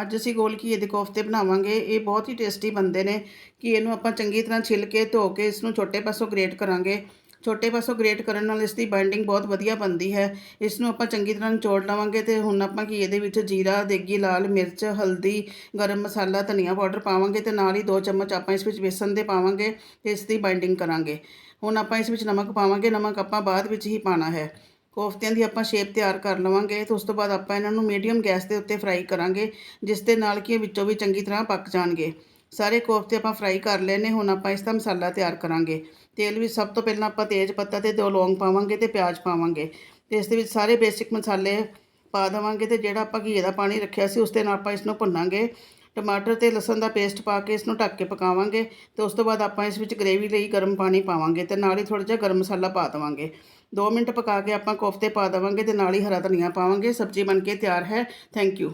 ਅੱਜ ਅਸੀਂ ਗੋਲ ਘੀਏ ਦੇ ਕੋਫਤੇ ਬਣਾਵਾਂਗੇ। ਇਹ ਬਹੁਤ ਹੀ ਟੇਸਟੀ ਬਣਦੇ ਨੇ। ਕਿ ਇਹਨੂੰ ਆਪਾਂ ਚੰਗੀ ਤਰ੍ਹਾਂ ਛਿੱਲ ਕੇ ਧੋ ਕੇ ਇਸ ਨੂੰ ਛੋਟੇ ਪਾਸੋਂ ਗ੍ਰੇਟ ਕਰਾਂਗੇ। ਛੋਟੇ ਪਾਸੋਂ ਗ੍ਰੇਟ ਕਰਨ ਨਾਲ ਇਸ ਦੀ ਬਾਈਂਡਿੰਗ ਬਹੁਤ ਵਧੀਆ ਬਣਦੀ ਹੈ। ਇਸ ਨੂੰ ਆਪਾਂ ਚੰਗੀ ਤਰ੍ਹਾਂ ਨਿਚੋੜ ਲਵਾਂਗੇ ਤੇ ਹੁਣ ਆਪਾਂ ਘੀਏ ਦੇ ਵਿੱਚ ਜੀਰਾ, ਦੇਗੀ, ਲਾਲ ਮਿਰਚ, ਹਲਦੀ, ਗਰਮ ਮਸਾਲਾ, ਧਨੀਆ ਪਾਊਡਰ ਪਾਵਾਂਗੇ ਤੇ ਨਾਲ ਹੀ 2 ਚਮਚ ਆਪਾਂ ਇਸ ਵਿੱਚ ਬੇਸਨ ਦੇ ਪਾਵਾਂਗੇ ਤੇ ਇਸ ਦੀ ਬਾਈਂਡਿੰਗ ਕਰਾਂਗੇ। ਹੁਣ ਆਪਾਂ ਇਸ ਵਿੱਚ ਨਮਕ ਪਾਵਾਂਗੇ। ਨਮਕ ਆਪਾਂ ਬਾਅਦ ਵਿੱਚ ਹੀ ਪਾਣਾ ਹੈ। ਕੋਫਤਿਆਂ ਦੀ ਆਪਾਂ ਸ਼ੇਪ ਤਿਆਰ ਕਰ ਲਵਾਂਗੇ ਤੇ ਉਸ ਤੋਂ ਬਾਅਦ ਆਪਾਂ ਇਹਨਾਂ ਨੂੰ ਮੀਡੀਅਮ ਗੈਸ ਦੇ ਉੱਤੇ ਫਰਾਈ ਕਰਾਂਗੇ, ਜਿਸ ਦੇ ਨਾਲ ਕਿ ਇਹ ਵਿੱਚੋਂ ਵੀ ਚੰਗੀ ਤਰ੍ਹਾਂ ਪੱਕ ਜਾਣਗੇ। ਸਾਰੇ ਕੋਫਤੇ ਆਪਾਂ ਫਰਾਈ ਕਰ ਲਏ ਨੇ, ਹੁਣ ਆਪਾਂ ਇਸ ਦਾ ਮਸਾਲਾ ਤਿਆਰ ਕਰਾਂਗੇ। ਤੇਲ ਵਿੱਚ ਸਭ ਤੋਂ ਪਹਿਲਾਂ ਆਪਾਂ ਤੇਜ਼ ਪੱਤਾ ਤੇ ਦੋ ਲੌਂਗ ਪਾਵਾਂਗੇ ਤੇ ਪਿਆਜ਼ ਪਾਵਾਂਗੇ। ਤੇ ਇਸ ਦੇ ਵਿੱਚ ਸਾਰੇ ਬੇਸਿਕ ਮਸਾਲੇ ਪਾ ਦੇਵਾਂਗੇ ਤੇ ਜਿਹੜਾ ਆਪਾਂ ਘੀਏ ਦਾ ਪਾਣੀ ਰੱਖਿਆ ਸੀ, ਉਸ ਦੇ ਨਾਲ ਆਪਾਂ ਇਸ ਨੂੰ ਭੁੰਨਾਂਗੇ। ਟਮਾਟਰ ਤੇ ਲਸਣ ਦਾ ਪੇਸਟ ਪਾ ਕੇ ਇਸ ਨੂੰ ਢੱਕ ਕੇ ਪਕਾਵਾਂਗੇ ਤੇ ਉਸ ਤੋਂ ਬਾਅਦ ਆਪਾਂ ਇਸ ਵਿੱਚ ਗ੍ਰੇਵੀ ਲਈ ਗਰਮ ਪਾਣੀ ਪਾਵਾਂਗੇ ਤੇ ਨਾਲ ਹੀ ਥੋੜਾ ਜਿਹਾ ਗਰਮ ਮਸਾਲਾ ਪਾ ਦੇਵਾਂਗੇ। 2 ਮਿੰਟ ਪਕਾ ਕੇ ਆਪਾਂ ਕੋਫਤੇ ਪਾ ਦੇਵਾਂਗੇ ਤੇ ਨਾਲ ਹੀ ਹਰਾ ਧਨੀਆ ਪਾਵਾਂਗੇ। ਸਬਜ਼ੀ ਬਣ ਕੇ ਤਿਆਰ ਹੈ। Thank you